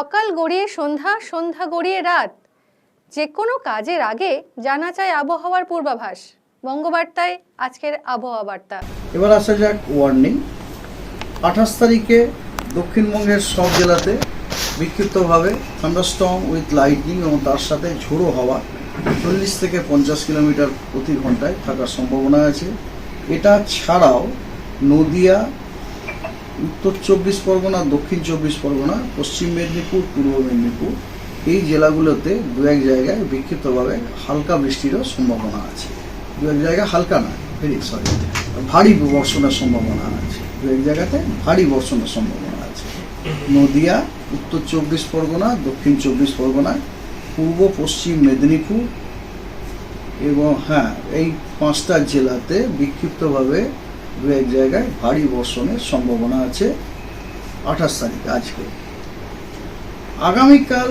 সকাল গড়িয়ে সন্ধ্যা সন্ধ্যা গড়িয়ে রাত। যে কোনো কাজের আগে জানা চায় আবহাওয়ার পূর্বাভাস। বঙ্গবার্তায় আজকের আবহাওয়া বার্তা। এবার আসা যাক ওয়ার্নিং আঠাশ তারিখে দক্ষিণবঙ্গের সব জেলাতে বিক্ষিপ্তভাবে থান্ডারস্টর্ম উইথ লাইটনিং এবং তার সাথে ঝোড়ো হওয়া চল্লিশ থেকে পঞ্চাশ কিলোমিটার প্রতি ঘন্টায় থাকার সম্ভাবনা আছে। এটা ছাড়াও নদিয়া উত্তর চব্বিশ পরগনা, দক্ষিণ চব্বিশ পরগনা, পশ্চিম মেদিনীপুর, পূর্ব মেদিনীপুর এই জেলাগুলোতে দু এক জায়গায় বিক্ষিপ্তভাবে হালকা বৃষ্টিরও সম্ভাবনা আছে। দু এক জায়গায় হালকা না ভেরি সরি ভারী বর্ষণের সম্ভাবনা আছে। দু এক জায়গাতে ভারী বর্ষণের সম্ভাবনা আছে। নদিয়া, উত্তর চব্বিশ পরগনা, দক্ষিণ চব্বিশ পরগনা, পূর্ব পশ্চিম মেদিনীপুর এবং হ্যাঁ এই পাঁচটা জেলাতে বিক্ষিপ্তভাবে দু এক জায়গায় ভারী বর্ষণের সম্ভাবনা আছে আঠাশ তারিখ আজকে। আগামীকাল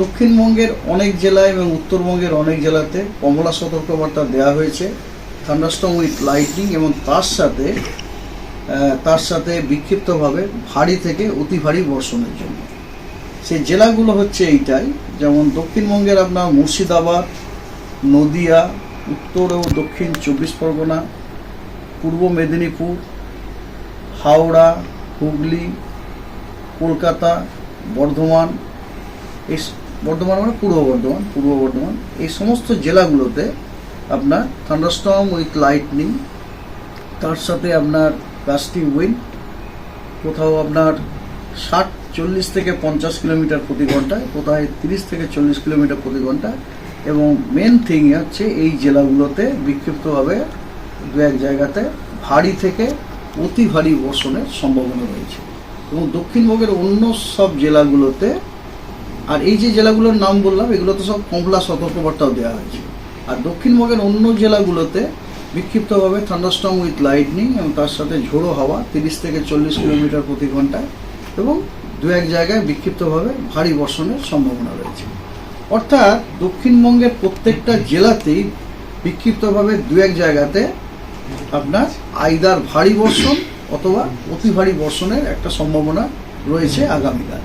দক্ষিণবঙ্গের অনেক জেলায় এবং উত্তরবঙ্গের অনেক জেলাতে কমলা সতর্কবার্তা দেওয়া হয়েছে। থান্ডারস্টর্ম উইথ লাইটনিং এবং তার সাথে তার সাথে বিক্ষিপ্তভাবে ভারী থেকে অতি ভারী বর্ষণের জন্য। সেই জেলাগুলো হচ্ছে এইটাই, যেমন দক্ষিণবঙ্গের আপনার মুর্শিদাবাদ, নদিয়া, উত্তর ও দক্ষিণ চব্বিশ পরগনা পূর্ব মেদিনীপুর, হাওড়া, হুগলি, কলকাতা, বর্ধমান এই বর্ধমান মানে পূর্ব বর্ধমান পূর্ব বর্ধমান, এই সমস্ত জেলাগুলোতে আপনার থান্ডারস্টর্ম উইথ লাইটনিং তার সাথে আপনার গাস্টি উইন্ড কোথাও আপনার ষাট, চল্লিশ থেকে পঞ্চাশ কিলোমিটার প্রতি ঘন্টায় কোথায় তিরিশ থেকে চল্লিশ কিলোমিটার প্রতি ঘন্টায় এবং মেন থিং হচ্ছে এই জেলাগুলোতে বিক্ষিপ্তভাবে দু এক জায়গাতে ভারী থেকে অতি ভারী বর্ষণের সম্ভাবনা রয়েছে। এবং দক্ষিণবঙ্গের অন্য সব জেলাগুলোতে, আর এই যে জেলাগুলোর নাম বললাম এগুলো তো সব কমলা সতর্কবার্তাও দেওয়া হয়েছে। আর দক্ষিণবঙ্গের অন্য জেলাগুলোতে বিক্ষিপ্তভাবে থান্ডারস্টর্ম উইথ লাইটনিং এবং তার সাথে ঝোড়ো হাওয়া তিরিশ থেকে চল্লিশ কিলোমিটার প্রতি ঘন্টায় এবং দু এক জায়গায় বিক্ষিপ্তভাবে ভারী বর্ষণের সম্ভাবনা রয়েছে। অর্থাৎ দক্ষিণবঙ্গের প্রত্যেকটা জেলাতেই বিক্ষিপ্তভাবে দু এক জায়গাতে আপনার আইদার ভারী বর্ষণ অথবা অতি ভারী বর্ষণের একটা সম্ভাবনা রয়েছে আগামীকাল।